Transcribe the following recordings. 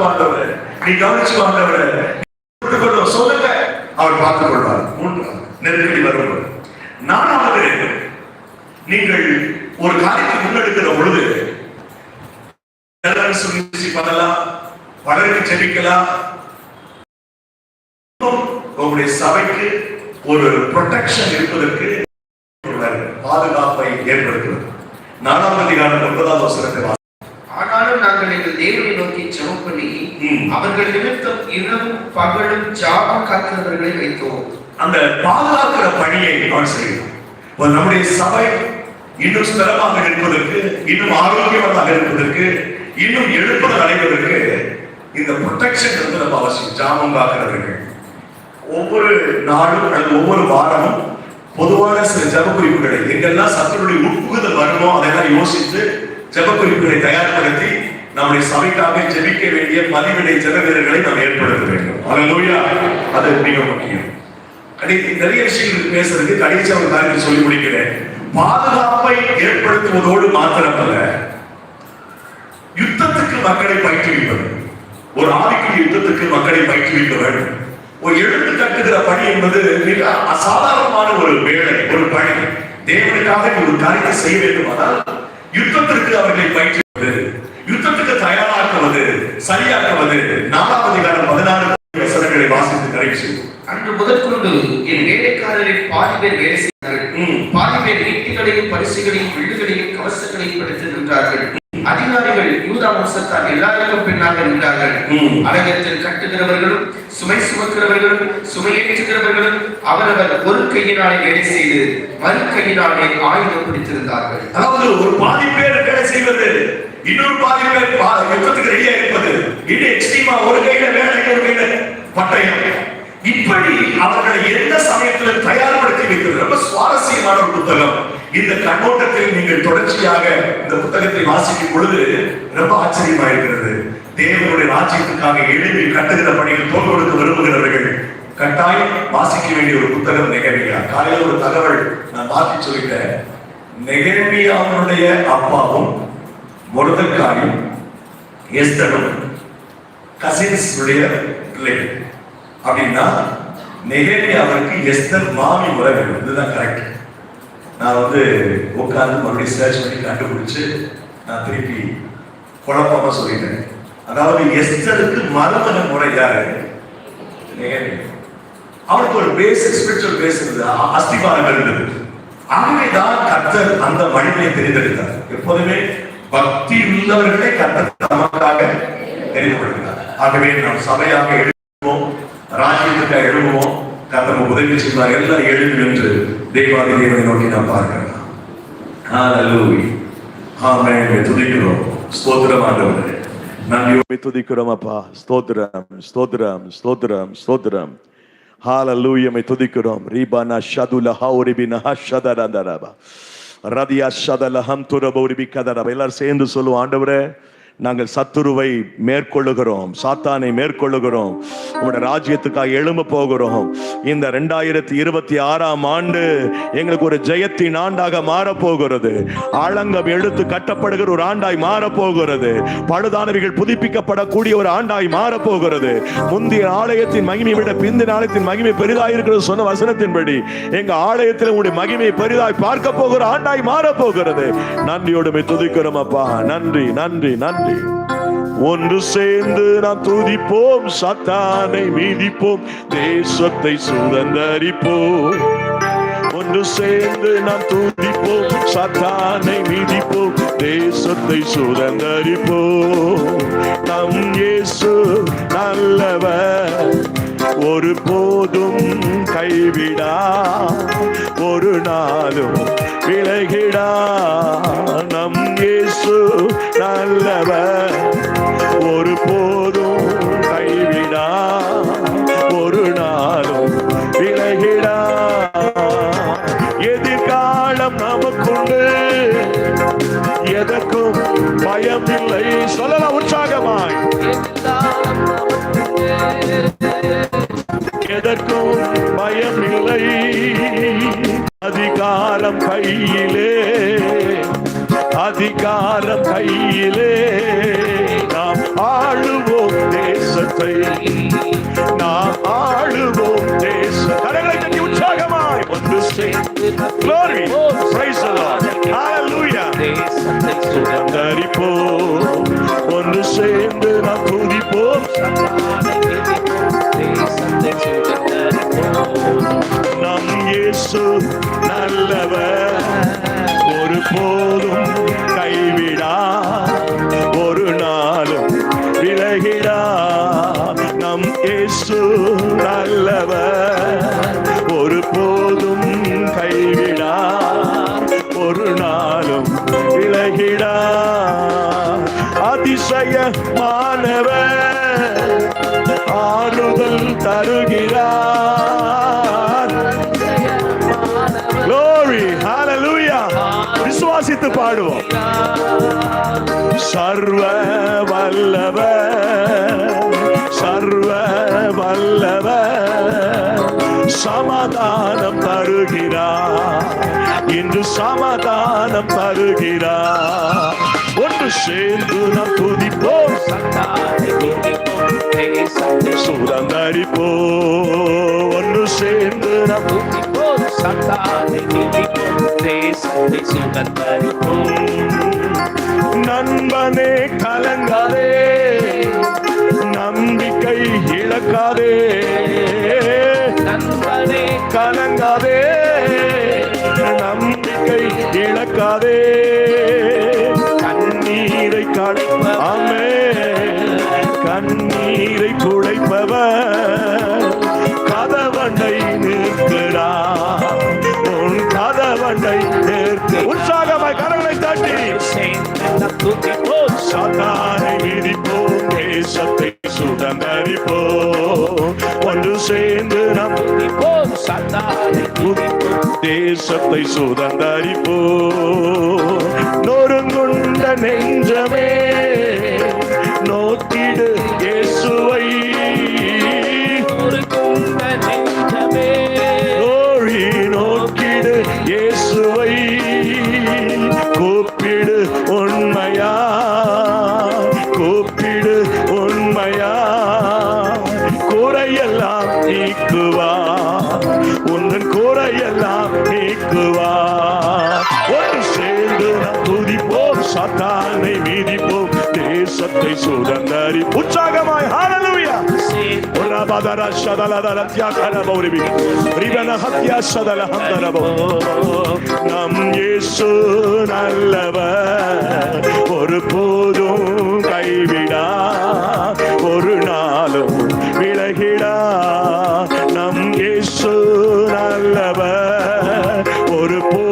பார்த்து ஆண்டவரே நீ கவனிச்சு ஆண்டவரே கொள்ளும் சொல்லுங்க. அவர் பார்த்துக் கொள்வார். மூன்றாவது நெருக்கடி வரும்போது. நாலாவது நீங்கள் ஒரு காரியத்தை முன்னெடுக்கிற பொழுது எல்லாரும் பண்ணலாம் பலருக்கு செபிக்கலாம். உங்களுடைய சபைக்கு ஒரு ப்ரொடெக்ஷன் இருப்பதற்கு பாதுகாப்பை ஏற்படுத்துவது நாலாம் அதிகாரம் ஒன்பதாவது வசனத்தை ஆனாலும் நாங்கள் எங்கள் தேவனுடைய ஜெபம் பண்ணி. அவர்கள் நிமித்தம் இரவும் பகலும் ஜாபம் காக்கிறவர்களை வைத்தோம். அந்த பாதுகாக்கிற பணியை நான் செய்யணும் நம்முடைய சபை இன்னும் ஸ்திரமாக இருப்பதற்கு இன்னும் ஆரோக்கியமாக இருப்பதற்கு இன்னும் எழுப்புதல் அடைவதற்கு இந்த ப்ரொடெக்ஷன் வந்து நம்ம அவசியம் ஜாமம் காக்கிறவர்கள். ஒவ்வொரு நாளும் அல்லது ஒவ்வொரு வாரமும் பொதுவான சில ஜெப குறிப்புகளை எங்கெல்லாம் சத்துருடைய உட்புகுதல் வருமோ அதெல்லாம் யோசித்து ஜெப குறிப்புகளை தயார்படுத்தி நம்முடைய சபைக்காக ஜெபிக்க வேண்டிய பதிவிடை ஜனவீரர்களை நாம் ஏற்படுத்த வேண்டும். அல்லேலூயா அது மிக முக்கியம். நிறைய விஷயங்கள் பேசுறதுக்கு கடைசி ஒரு காரியத்தை சொல்லி முடிக்கிறேன். பாதுகாப்பை ஏற்படுத்துவதோடு மாத்திரமல்ல யுத்தத்துக்கு மக்களை பயிற்றுவிப்பது. ஒரு ஆவிக்குரிய யுத்தத்துக்கு மக்களை பயிற்றுவிக்க வேண்டும். ஒரு எழுத்து கட்டுகிற பணி என்பது மிக அசாதாரணமான ஒரு வேலை ஒரு பணி. தேவனுக்காக ஒரு காரியத்தை செய்ய வேண்டுமானால் யுத்தத்திற்கு அவர்களை பயிற்றுவிப்பது யுத்தத்துக்கு தயாராக்குவது சரியாக்குவது நாலாம் அதிகாரம் பதினாறு வசனங்களை செய்வோம் அன்று முதற்கொண்டு என் வேலைக்காரரில் பாதி பேர் வேலை செய்தார்கள். பாதி பேர் பரிசுகளையும் வில்லுகளையும் கவசங்களையும் படித்து நின்றார்கள். அதிகாரிகள் யூதா வம்சத்தார் எல்லாருக்கும் பின்னாக நின்றார்கள். அலங்கத்தில் கட்டுகிறவர்களும் சுமை சுமக்கிறவர்களும் சுமையேற்றுகிறவர்களும் அவரவர் ஒரு கையினாலே வேலை செய்து மறு கையினாலே ஆயுதம் பிடித்திருந்தார்கள். அதாவது ஒரு பாதி பேர் வேலை செய்வது இன்னொரு பாதி பேர் யுத்தத்துக்கு ரெடியா இருப்பது இது எக்ஸ்ட்ரீமா ஒரு கையில வேலை ஒரு கையில பட்டயம். இப்படி அவர்களை எந்த சமயத்தில் தயார்படுத்தி வைக்கிறது ரொம்ப சுவாரஸ்யமான ஒரு புத்தகம். இந்த கண்ணோட்டத்தில் நீங்கள் தொடர்ச்சியாக இந்த புத்தகத்தை வாசிக்கும் பொழுது ரொம்ப ஆச்சரியமா இருக்கிறது தேவனுடைய ராஜ்யத்துக்காக எழுதி கட்டுகிற பணியில் தோல் கொடுக்க விரும்புகிறவர்கள் கட்டாயம் வாசிக்க வேண்டிய ஒரு புத்தகம் நெகமியா. காலையில் ஒரு தகவல் நான் மாற்றி சொல்லிட்டேன். நெகேமியாவுடைய அப்பாவும் முருதக்காயும் எஸ்தரும் கசின்ஸ் உடைய பிள்ளைகள் அப்படின்னா நெகேமியாவுக்கு எஸ்தர் மாமி முறை வேணும். இதுதான் கரெக்ட் நான் வந்து உட்கார்ந்து மறுபடியும் சர்ச் பண்ணி கண்டுபிடிச்சு நான் திருப்பி குழப்பமா சொல்லிட்டேன். அதாவது எஸ்தருக்கு மருமக முறை யாரு? நெகேமியா அவனுக்கு ஒரு பேஸ் ஸ்பிரிச்சுவல் பேஸ் இருந்தது. அ- இருந்தது. ஆகவேதான் கர்த்தர் அந்த மனிதனை தெரிந்தெடுத்தார். எப்போதுமே பக்தி உள்ளவர்களே கர்த்தர் நமக்காக கொள்கிறார். ஆகவே நாம் சபையாக எழுதுவோம் ராஜ்யத்துக்காக எழுதுவோம். கத்தம் உதவி செய்வார். எல்லாம் எழுது என்று தெய்வாதி தேவனை நோக்கி நாம் பார்க்கலாம். ஹalleluya ஆமென். துதிக்கிறோம். ஸ்தோத்திரம் ஆண்டவரே. நன்றி துதிக்கிறோம் அப்பா. ஸ்தோத்திரம் ஸ்தோத்திரம் ஸ்தோத்திரம் ஸ்தோத்திரம். ஹalleluya துதிக்கிறோம். ரீபானா ஷதுல ஹௌரிபினா ஷதரந்தரபா. ரதியா ஷதல ஹம் துரபௌரிபி கதரபா எல்லாரும் சேர்ந்து சொல்லுவோம் ஆண்டவரே. நாங்கள் சத்துருவை மேற்கொள்ளுகிறோம் சாத்தானை மேற்கொள்ளுகிறோம் உங்களுடைய ராஜ்யத்துக்காக எழும்ப போகிறோம். இந்த ரெண்டாயிரத்தி இருபத்தி ஆறாம் ஆண்டு எங்களுக்கு ஒரு ஜெயத்தின் ஆண்டாக மாறப்போகிறது. ஆழங்கம் எழுத்து கட்டப்படுகிற ஒரு ஆண்டாய் மாறப்போகிறது. பழுதானவைகள் புதுப்பிக்கப்படக்கூடிய ஒரு ஆண்டாய் மாறப்போகிறது. முந்தைய ஆலயத்தின் மகிமை விட பிந்தின ஆலயத்தின் மகிமை பெரிதாயிருக்கிறது சொன்ன வசனத்தின்படி எங்க ஆலயத்தில் உங்களுடைய மகிமை பெரிதாய் பார்க்க போகிற ஆண்டாய் மாறப்போகிறது. நன்றியோடு துதிக்கிறோம் அப்பா. நன்றி நன்றி நன்றி. ஒன்று சேர்ந்து நாம் துதிப்போம் சத்தானை மீதிப்போம் தேசத்தை சுதந்தரிப்போம். ஒன்று சேர்ந்து நாம் துதிப்போம் சத்தானை மீதிப்போம் தேசத்தை சுதந்தரிப்போம். நம் இயேசு நல்லவர். ஒரு போதும் கைவிடா ஒரு நாளும் விலகிடா. நம் இயேசு நல்லவர். ஒரு போதும் எதற்கும் பயமில்லை. அதிகாரம் கையிலே அதிகாரம் கையிலே. இயேசு நல்லவர். ஒரு போதும் வல்லவ சர்வ வல்லவ சமாதானம் தருகிறார். இன்று சமாதானம் தருகிறார். ஒன்று சேர்ந்து நம் துதிப்போம். சுதந்தரிப்போ ஒன்று சேர்ந்து நாம் நண்பனே கலங்காதே. நம்பிக்கை இழக்காதே. கலங்காதே. நம்பிக்கை இழக்காதே. கண்ணீரை காணாமே கண்ணீரை துடைப்பவர். கதவண்டை நிற்கிறார் சாத்தானை விதிப்போம் தேசத்தை சுதந்தரிப்போம் ஒன்று சேர்ந்து நம் தேசத்தை சுதந்தரிப்போ நொறுங்குண்ட நெஞ்சமே நோக்கிடு இயேசுவை சுதந்தரி உற்சாகமாய் ஹalleluya Rabadara shadaladara tyakaraboribi. Ribana hatya shadala handarabo. நம் இயேசு நல்லவர் ஒரு போதும் கைவிடா ஒரு நாளும் விலகிடா நம் இயேசு நல்லவர் ஒரு போதும்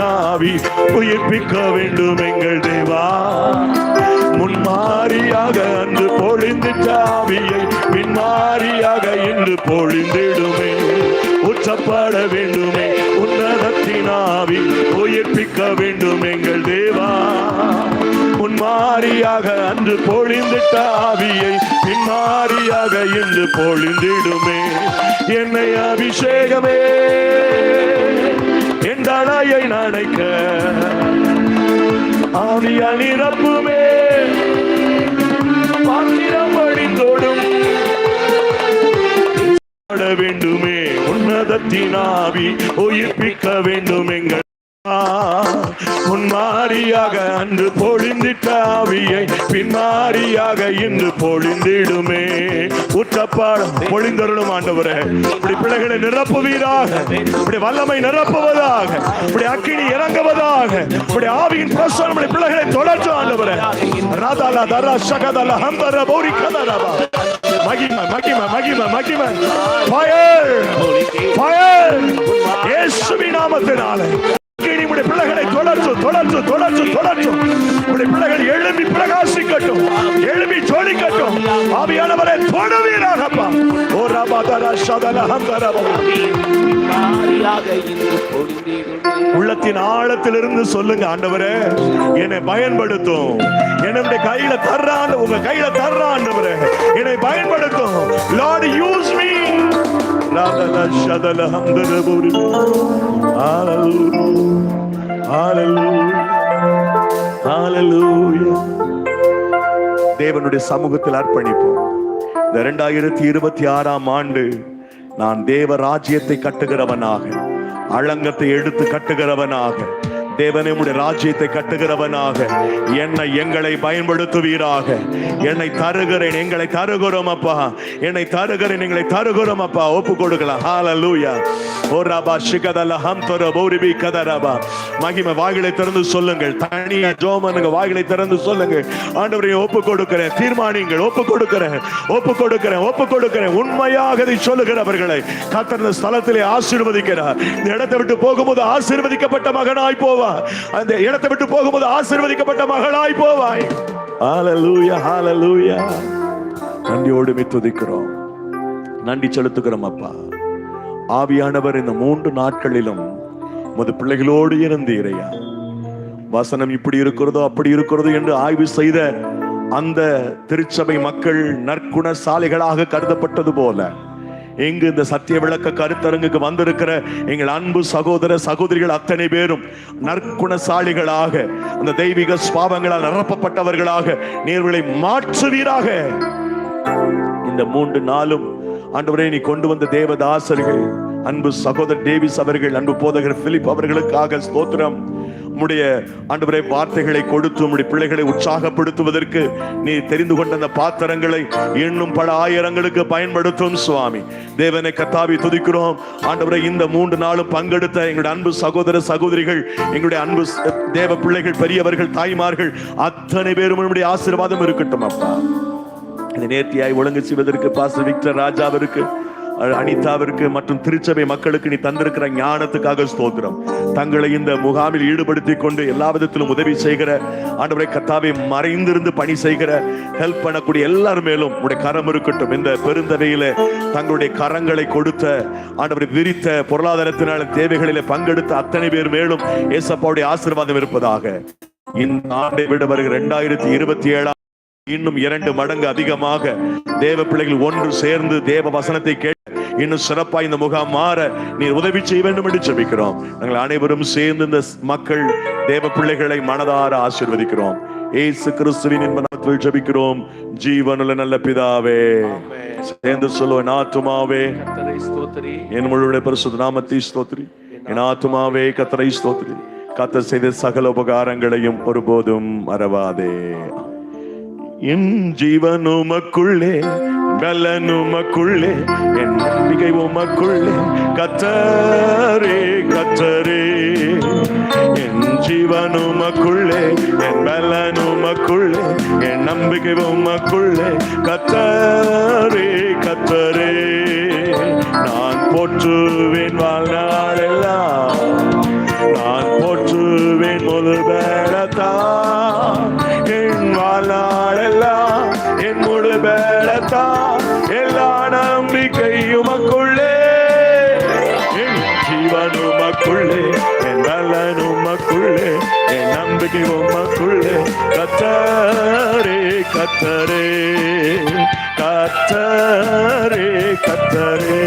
ஆவி உயிர்ப்பிக்க வேண்டும் எங்கள் தேவா. முன்மாரியாக அன்று பொழிந்திட்ட ஆவியை பின்மாரியாக இன்று பொழிந்திடுமே. உச்சப்பட வேண்டுமே உன்னதத்தின் ஆவி உயிர்ப்பிக்க வேண்டும் எங்கள் தேவா. முன்மாரியாக அன்று பொழிந்திட்ட ஆவியை பின்மாரியாக இன்று பொழிந்திடுமே. என்னை அபிஷேகமே. என் நனைக்க. ஆவியா நிரப்புமே. பாத்திரம் வழிந்தோடும் வேண்டுமே. உன்னதத்தின் ஆவி உயிர்ப்பிக்க வேண்டும் எங்கள் முன்மாரியாக அன்று பொழிந்திட்ட ஆவியை பின்மாரியாக இன்று பொழிந்திடுமே. ஊற்றப்பாடம் பொழிந்தருளும் ஆண்டவரே. இப்படி பிள்ளைகளை நிரப்புவீராக. இப்படி வல்லமை நிரப்புவதாக. இப்படி அக்கினி இறங்குவதாக. இப்படி ஆவியின் பிரசனம் இப்படி பிள்ளைகளை தொடர்ச்சி ஆண்டவரே. ராதாலா தரா சகதல ஹம்பர பௌரி கதரபா மகிமை மகிமை மகிமை மகிமை. ஃபயர் ஃபயர் இயேசுவின் நாமத்தினாலே. உடைய பிள்ளைகளை தொடர்ச்சு தொடர்ச்சு தொடர்ச்சு தொடர்ச்சு உடைய பிள்ளைகள் எழும்பி பிரகாசிக்கட்டும் எழும்பி ஜொலிக்கட்டும். ஆவியானவரை தொடவீராகப்பா. ஓ ரபதர சதல உள்ளத்தின் ஆழத்திலிருந்து சொல்லுங்க ஆண்டவரே என்னை பயன்படுத்தும். என்னுடைய கையில தர்றான் உங்க கையில தர்றான் ஆண்டவரே. என்னை பயன்படுத்தும். Lord Hallelujah. Hallelujah. தேவனுடைய சமூகத்தில் அர்ப்பணிப்போம் இந்த இரண்டாயிரத்தி இருபத்தி ஆறாம் ஆண்டு நான் தேவ ராஜ்யத்தை கட்டுகிறவனாக அழங்கத்தை எடுத்து கட்டுகிறவனாக தேவனே உடைய ராஜ்யத்தை கட்டுகிறவனாக. என்னை எங்களை பயன்படுத்துவீராக. என்னை தருகிறேன் எங்களை தருகிறோம் அப்பா. என்னை தருகிறேன் எங்களை தருகிறோம் அப்பா. ஒப்பு கொடுக்கலாம். ஹalleluya ஓ ரபா ஷிகதல ஹம்தர பௌரிபி கதராபா. மகிமை வாய்களை திறந்து சொல்லுங்கள். தனியா ஜோமனுங்க வாயிலை திறந்து சொல்லுங்கள். ஆண்டவரை ஒப்பு கொடுக்கிறேன். தீர்மானிங்கள் ஒப்பு கொடுக்கிறேன். ஒப்பு கொடுக்கிறேன் ஒப்பு கொடுக்கிறேன். உண்மையாக இதை சொல்லுகிறவர்களை கத்திர ஸ்தலத்திலே ஆசீர்வதிக்கிறார். இந்த இடத்தை விட்டு போகும்போது ஆசீர்வதிக்கப்பட்ட மகனாய் போவா அந்த இடத்தை விட்டு போகும்போது ஆசீர்வதிக்கப்பட்ட மகளாய் போவாய். ஹalleluya ஹalleluya நன்றியோடு துதிக்கிறோம். நன்றி செலுத்துகிறோம் அப்பா. ஆவியானவர் இந்த மூன்று நாட்களிலும் உமது பிள்ளைகளோடு இருந்தீரையா வசனம் இப்படி இருக்கிறதோ அப்படி இருக்கிறதோ என்று ஆய்வு செய்த அந்த திருச்சபை மக்கள் நற்குணசாலிகளாக கருதப்பட்டது போல. இங்கு இந்த சத்திய விளக்க கருத்தரங்குக்கு வந்திருக்கிற எங்கள் அன்பு சகோதர சகோதரிகள் அத்தனை பேரும் நற்குணசாலிகளாக அந்த தெய்வீக சுவாபங்களால் நிரப்பப்பட்டவர்களாக நீர்களை மாற்றுவீராக. இந்த மூன்று நாளும் ஆண்டவரே நீ கொண்டு வந்த தேவதாசர்கள் அன்பு சகோதரர் டேவிஸ் அவர்கள் அன்பு போதகர் பிலிப் அவர்களுக்காக ஸ்தோத்திரம். உம்முடைய ஆண்டவரே வார்த்தைகளை கொடுத்து உம்முடைய பிள்ளைகளை உற்சாகப்படுத்துவதற்கு நீ தெரிந்து கொண்ட அந்த பாத்திரங்களை இன்னும் பல ஆயிரங்களுக்கு பயன்படுத்தும் சுவாமி. தேவனை கத்தாவி துதிக்கிறோம். ஆண்டவரை இந்த மூன்று நாளும் பங்கெடுத்த எங்களுடைய அன்பு சகோதர சகோதரிகள் எங்களுடைய அன்பு தேவ பிள்ளைகள் பெரியவர்கள் தாய்மார்கள் அத்தனை பேரும் உம்முடைய ஆசீர்வாதம் இருக்கட்டும் அப்பா. இந்த நேர்த்தியாய் ஒழுங்கு செய்வதற்கு பாச விக்டர் ராஜாவிற்கு அனிதாவிற்கு மற்றும் திருச்சபை மக்களுக்கு நீ தந்திருக்கிற ஞானத்துக்காக ஸ்தோத்திரம். தங்களை இந்த முகாமில் ஈடுபடுத்தி கொண்டு எல்லா விதத்திலும் உதவி செய்கிற ஆண்டவரை கத்தாவை மறைந்திருந்து பணி செய்கிற ஹெல்ப் பண்ணக்கூடிய எல்லார் மேலும் உடைய கரம் இருக்கட்டும். இந்த பெருந்தவையில தங்களுடைய கரங்களை கொடுத்த ஆண்டவரை விரித்த பொருளாதாரத்தினால தேவைகளில் பங்கெடுத்த அத்தனை பேர் மேலும் ஏசப்பாவுடைய ஆசீர்வாதம் இருப்பதாக. இந்த ஆண்டை விட வருகிற இரண்டாயிரத்தி இருபத்தி ஏழாம் இன்னும் இரண்டு மடங்கு அதிகமாக தேவ பிள்ளைகள் ஒன்று சேர்ந்து தேவ வசனத்தை கேட்டு இன்னும் சிறப்பா இந்த முகாம் மாற நீ உதவி செய்ய வேண்டும் என்று ஜெபிக்கிறோம். நாங்கள் அனைவரும் சேர்ந்து இந்த மக்கள் தேவ பிள்ளைகளை மனதார ஆசீர்வதிக்கிறோம். ஏசு கிறிஸ்துவின் இன்ப நாமத்தில் ஜெபிக்கிறோம். ஜீவனுள்ள நல்ல பிதாவே சேர்ந்து சொல்லுவேன் ஆத்துமாவே என் முழுடைய பரிசுத்த நாமத்தை ஸ்தோத்திரி. என் ஆத்துமாவே கத்தரை ஸ்தோத்திரி. கத்த செய்த சகல உபகாரங்களையும் ஒருபோதும் மறவாதே. என் ஜீவன் உமக்குள்ளே பலன் உமக்குள்ளே என் நம்பிக்கை உமக்குள்ளே. கத்தரே கத்தரே என் ஜீவன் உமக்குள்ளே என் பலன் உமக்குள்ளே என் நம்பிக்கை உமக்குள்ளே. கத்தரே கத்தரே நான் போற்றுவேன் வாழ்நாளெல்லாம். நான் போற்றுவேன் முழு நம்பிக்கை உமக்குள்ளே. கத்தரே கத்தரே. கத்தரே கத்தரே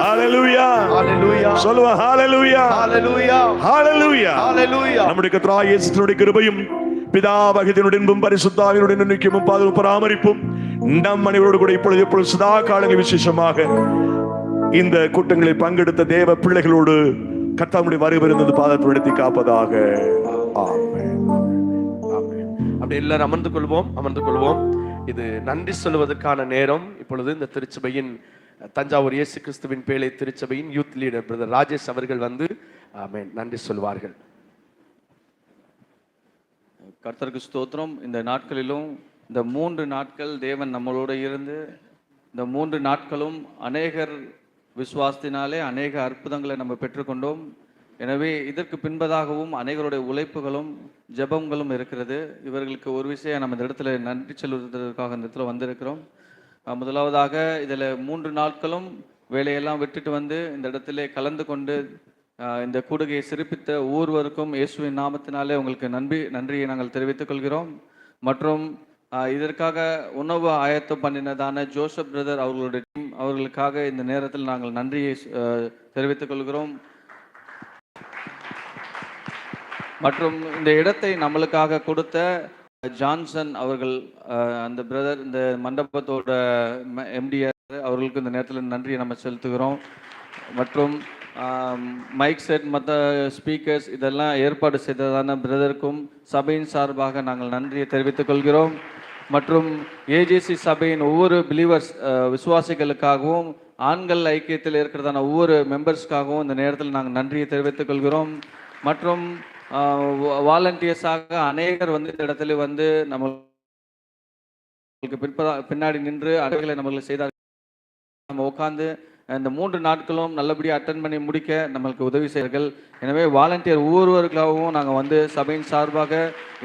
ஹalleluya. ஹalleluya. சொல்லுவா ஹalleluya. ஹalleluya. ஹalleluya. ஹalleluya. நம்முடைய கர்த்தராகிய இயேசுவினுடைய கிருபையும் பிதாவகத்தினுடைய இன்பும் பரிசுத்தாவினுடைய நினைக்கும் பாதுகாப்பு பராமரிப்பும் நம் அனைவரோடு கூட இப்பொழுது இப்பொழுது சதா காலங்கள் விசேஷமாக இந்த கூட்டங்களில் பங்கெடுத்த தேவ பிள்ளைகளோடு கர்த்தாவுடைய வருகிறது பாதத்தை நடத்தி காப்பதாக. ஆமென். ஆமென். அப்படி எல்லாரும் அமர்ந்து கொள்வோம் அமர்ந்து கொள்வோம். இது நன்றி சொல்லுவதற்கான நேரம். இப்பொழுது இந்த திருச்சபையின் தஞ்சாவூர் இயேசு கிறிஸ்துவின் பேழை திருச்சபையின் யூத் லீடர் பிரதர் ராஜேஷ் அவர்கள் வந்து ஆமென் நன்றி சொல்வார்கள். கர்த்தருக்கு ஸ்தோத்திரம். இந்த நாட்களிலும் இந்த மூன்று நாட்கள் தேவன் நம்மளோட இருந்து இந்த மூன்று நாட்களும் அநேகர் விசுவாசத்தினாலே அநேக அற்புதங்களை நம்ம பெற்றுக்கொண்டோம். எனவே இதற்கு பின்பதாகவும் அநேகருடைய உழைப்புகளும் ஜெபங்களும் இருக்கிறது. இவர்களுக்கு ஒரு விஷயம் நம்ம இந்த இடத்துல நன்றி செலுத்துவதற்காக இந்த இடத்துல வந்திருக்கிறோம். முதலாவதாக இதில் மூன்று நாட்களும் வேலையெல்லாம் விட்டுட்டு வந்து இந்த இடத்துல கலந்து கொண்டு இந்த கூடுகையை சிறப்பித்த ஒவ்வொருவருக்கும் இயேசுவின் நாமத்தினாலே உங்களுக்கு நன்றி நன்றியை நாங்கள் தெரிவித்துக் கொள்கிறோம். மற்றும் இதற்காக உணவு ஆயத்தம் பண்ணினதான ஜோசப் பிரதர் அவர்களுடைய டீம் அவர்களுக்காக இந்த நேரத்தில் நாங்கள் நன்றியை தெரிவித்துக் கொள்கிறோம். மற்றும் இந்த இடத்தை நம்மளுக்காக கொடுத்த ஜான்சன் அவர்கள் அந்த பிரதர் இந்த மண்டபத்தோட எம்டிஆர் அவர்களுக்கு இந்த நேரத்தில் நன்றியை நம்ம செலுத்துகிறோம். மற்றும் மைக் செட் மற்ற ஸ்பீக்கர்ஸ் இதெல்லாம் ஏற்பாடு செய்ததான பிரதருக்கும் சபையின் சார்பாக நாங்கள் நன்றியை தெரிவித்துக் கொள்கிறோம். மற்றும் ஏஜேசி சபையின் ஒவ்வொரு பிலீவர்ஸ் விசுவாசிகளுக்காகவும் ஆண்கள் ஐக்கியத்தில் இருக்கிறதான ஒவ்வொரு மெம்பர்ஸ்க்காகவும் இந்த நேரத்தில் நாங்கள் நன்றியை தெரிவித்துக் கொள்கிறோம். மற்றும் வாலண்டியர்ஸாக அநேகர் வந்து இந்த இடத்துல வந்து நம்மளுக்கு பிற்பதா பின்னாடி நின்று அடைகளை நம்மளுக்கு செய்தார். நம்ம உட்காந்து இந்த மூன்று நாட்களும் நல்லபடியாக அட்டன் பண்ணி முடிக்க நம்மளுக்கு உதவி செய்கிறார்கள் எனவே வாலண்டியர் ஒவ்வொருவருக்காகவும் நாங்கள் வந்து சபையின் சார்பாக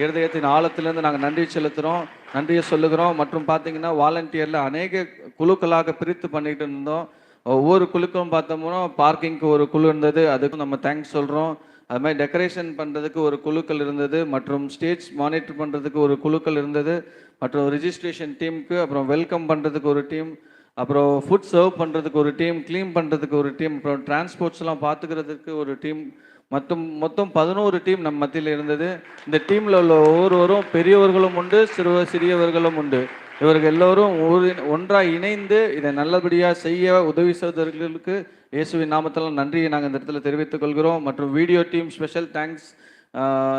இருதயத்தின் ஆழத்திலிருந்து நாங்கள் நன்றி செலுத்துகிறோம் நன்றியை சொல்லுகிறோம். மற்றும் பார்த்தீங்கன்னா வாலண்டியரில் அநேக குழுக்களாக பிரித்து பண்ணிகிட்டு இருந்தோம். ஒவ்வொரு குழுக்களும் பார்த்தோம்னா பார்க்கிங்க்கு ஒரு குழு இருந்தது. அதுக்கும் நம்ம தேங்க்ஸ் சொல்கிறோம் அது மாதிரி டெக்கரேஷன் பண்ணுறதுக்கு ஒரு குழுக்கள் இருந்தது. மற்றும் ஸ்டேஜ் மானிட்டர் பண்ணுறதுக்கு ஒரு குழுக்கள் இருந்தது. மற்றும் ரிஜிஸ்ட்ரேஷன் டீமுக்கு அப்புறம் வெல்கம் பண்ணுறதுக்கு ஒரு டீம் அப்புறம் ஃபுட் சர்வ் பண்ணுறதுக்கு ஒரு டீம் க்ளீன் பண்ணுறதுக்கு ஒரு டீம் அப்புறம் டிரான்ஸ்போர்ட்ஸ்லாம் பார்த்துக்கிறதுக்கு ஒரு டீம் மொத்தம் மொத்தம் பதினோரு டீம் நம்ம மத்தியில் இருந்தது. இந்த டீமில் உள்ள ஒவ்வொருவரும் பெரியவர்களும் உண்டு சிறுவ சிறியவர்களும் உண்டு. இவர்கள் எல்லோரும் ஒன்றாக இணைந்து இதை நல்லபடியாக செய்ய உதவி செய்தவர்களுக்கு இயேசுவின் நாமத்தில் நன்றியை நாங்கள் இந்த இடத்துல தெரிவித்துக் கொள்கிறோம். மற்றும் வீடியோ டீம் ஸ்பெஷல் தேங்க்ஸ்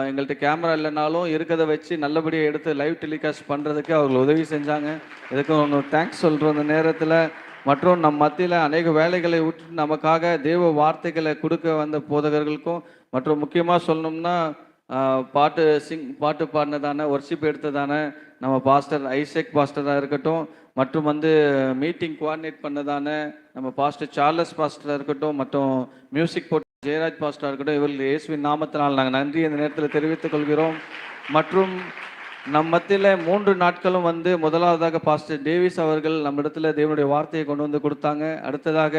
எங்கள்கிட்ட கேமரா இல்லைனாலும் இருக்கிறத வச்சு நல்லபடியாக எடுத்து லைவ் டெலிகாஸ்ட் பண்ணுறதுக்கு அவர்கள் உதவி செஞ்சாங்க. இதுக்கு ஒன்று தேங்க்ஸ் சொல்கிறோம் அந்த நேரத்தில் மற்றும் நம் மத்தியில் அநேக வேலைகளை விட்டு நமக்காக தேவ வார்த்தைகளை கொடுக்க வந்த போதகர்களுக்கும் மற்றும் முக்கியமாக சொல்லணும்னா பாட்டு சிங் பாட்டு பாடினதான ஒர்ஷிப் எடுத்ததான நம்ம பாஸ்டர் ஐசெக் பாஸ்டராக இருக்கட்டும் மற்றும் வந்து மீட்டிங் கோஆர்டினேட் பண்ணதான நம்ம பாஸ்டர் சார்லஸ் பாஸ்டராக இருக்கட்டும் மற்றும் மியூசிக் போட்டு ஜெயராஜ் பாஸ்டராக இருக்கட்டும் இவர்கள் இயேசுவின் நாமத்தினால் நாங்கள் நன்றி இந்த நேரத்தில் தெரிவித்துக் கொள்கிறோம். மற்றும் நம் மத்தியில் மூன்று நாட்களும் வந்து முதலாவதாக பாஸ்டர் டேவிஸ் அவர்கள் நம்ம இடத்துல தேவனுடைய வார்த்தையை கொண்டு வந்து கொடுத்தாங்க. அடுத்ததாக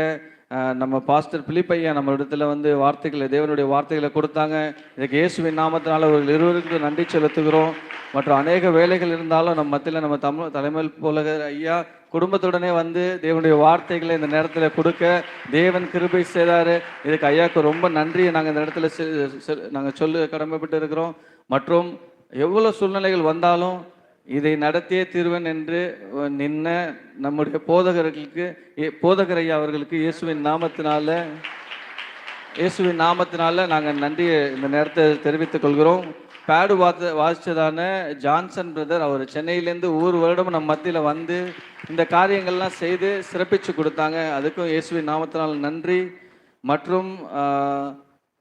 நம்ம பாஸ்டர் பிலிப்பையா நம்ம இடத்துல வந்து வார்த்தைகளை தேவனுடைய வார்த்தைகளை கொடுத்தாங்க. இதுக்கு இயேசுவின் நாமத்தினால் அவர்கள் இருவருக்கும் நன்றி செலுத்துகிறோம். மற்றும் அநேக வேலைகள் இருந்தாலும் நம்ம மத்தியில் நம்ம தமிழ் தலைமை போலகர் ஐயா குடும்பத்துடனே வந்து தேவனுடைய வார்த்தைகளை இந்த நேரத்தில் கொடுக்க தேவன் கிருபை செய்தார். இதுக்கு ஐயாவுக்கு ரொம்ப நன்றியை நாங்கள் இந்த இடத்துல நாங்கள் சொல்ல கடமைப்பட்டு இருக்கிறோம் மற்றும் எவ்வளோ சூழ்நிலைகள் வந்தாலும் இதை நடத்தியே தீர்வன் என்று நின்ன நம்முடைய போதகர்களுக்கு ஏ- போதகர் ஐயா அவர்களுக்கு இயேசுவின் நாமத்தினால இயேசுவின் நாமத்தினால நாங்கள் நன்றியை இந்த நேரத்தை தெரிவித்துக் கொள்கிறோம். பேடு வாத்த வாசித்ததான ஜான்சன் பிரதர் அவர் சென்னையிலேருந்து ஒவ்வொரு வருடமும் நம்ம மத்தியில் வந்து இந்த காரியங்கள்லாம் செய்து சிறப்பித்து கொடுத்தாங்க. அதுக்கும் இயேசுவின் நாமத்தினால் நன்றி. மற்றும்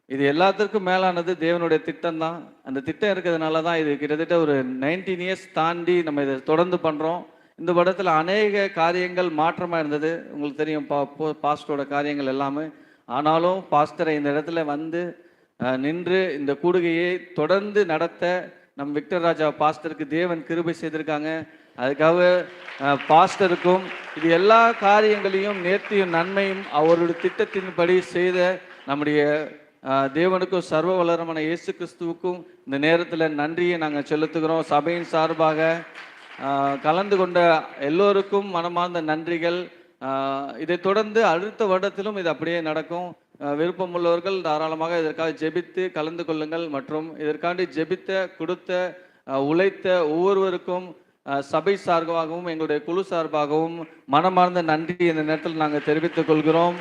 இது எல்லாத்திற்கும் மேலானது தேவனுடைய திட்டம் தான் அந்த திட்டம் இருக்கிறதுனால தான் இது கிட்டத்தட்ட ஒரு நைன்டீன் இயர்ஸ் தாண்டி நம்ம இதை தொடர்ந்து பண்ணுறோம் இந்த படத்தில் அநேக காரியங்கள் மாற்றமாக இருந்தது. உங்களுக்கு தெரியும் பா போ- பாஸ்டரோட காரியங்கள் எல்லாமே. ஆனாலும் பாஸ்டரை இந்த இடத்துல வந்து நின்று இந்த கூடுகையை தொடர்ந்து நடத்த நம் விக்டர் ராஜா பாஸ்டருக்கு தேவன் கிருபை செய்திருக்காங்க. அதுக்காக பாஸ்டருக்கும் இது எல்லா காரியங்களையும் நேர்த்தியும் நன்மையும் அவருடைய திட்டத்தின்படி செய்த நம்முடைய தேவனுக்கும் சர்வ வளரமான இயேசு கிறிஸ்துவுக்கும் இந்த நேரத்தில் நன்றியை நாங்கள் செலுத்துகிறோம். சபையின் சார்பாக கலந்து கொண்ட எல்லோருக்கும் மனமார்ந்த நன்றிகள். இதை இதைத் தொடர்ந்து அடுத்த வருடத்திலும் இது அப்படியே நடக்கும். விருப்பமுள்ளவர்கள் தாராளமாக இதற்காக ஜெபித்து கலந்து கொள்ளுங்கள். மற்றும் இதற்காண்டி ஜெபித்த கொடுத்த உழைத்த ஒவ்வொருவருக்கும் சபை சார்பாகவும் எங்களுடைய குழு சார்பாகவும் மனமார்ந்த நன்றி இந்த நேரத்தில் நாங்கள் தெரிவித்துக் கொள்கிறோம்.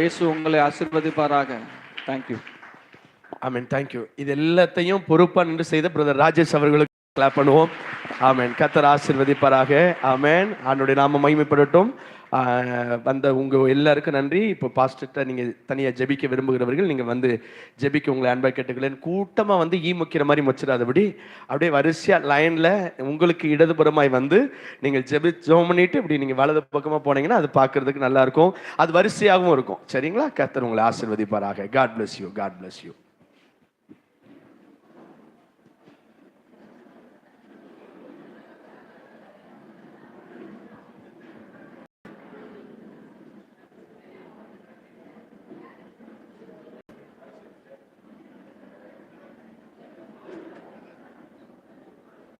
இயேசு உங்களை ஆசீர்வதிப்பாராக. தேங்க்யூ ஆமென் தேங்க்யூ இது எல்லாத்தையும் பொறுப்பாக நின்று செய்த பிரதர் ராஜேஷ் அவர்களுக்கு கிளாப் பண்ணுவோம். ஆமேன் கத்தர் ஆசிர்வதிப்பாராக. ஆமேன் ஆண்டுடைய நாம மகிமைப்படட்டும். வந்த உங்கள் எல்லாருக்கும் நன்றி. இப்போ பாஸ்டர்கிட்ட நீங்கள் தனியாக ஜெபிக்க விரும்புகிறவர்கள் நீங்கள் வந்து ஜெபிக்க உங்களை அன்பாக கேட்டுக்கிறேன் கூட்டமாக வந்து ஈ முக்கிற மாதிரி முச்சிடாதபடி அப்படியே வரிசையாக லைனில் உங்களுக்கு இடதுபுறமாய் வந்து நீங்கள் ஜெபி ஜோம் பண்ணிட்டு இப்படி நீங்கள் வலது பக்கமாக போனீங்கன்னா அது பார்க்குறதுக்கு நல்லாயிருக்கும் அது வரிசையாகவும் இருக்கும். சரிங்களா? கத்தர் உங்களை ஆசீர்வதிப்பாராக. God bless you God bless you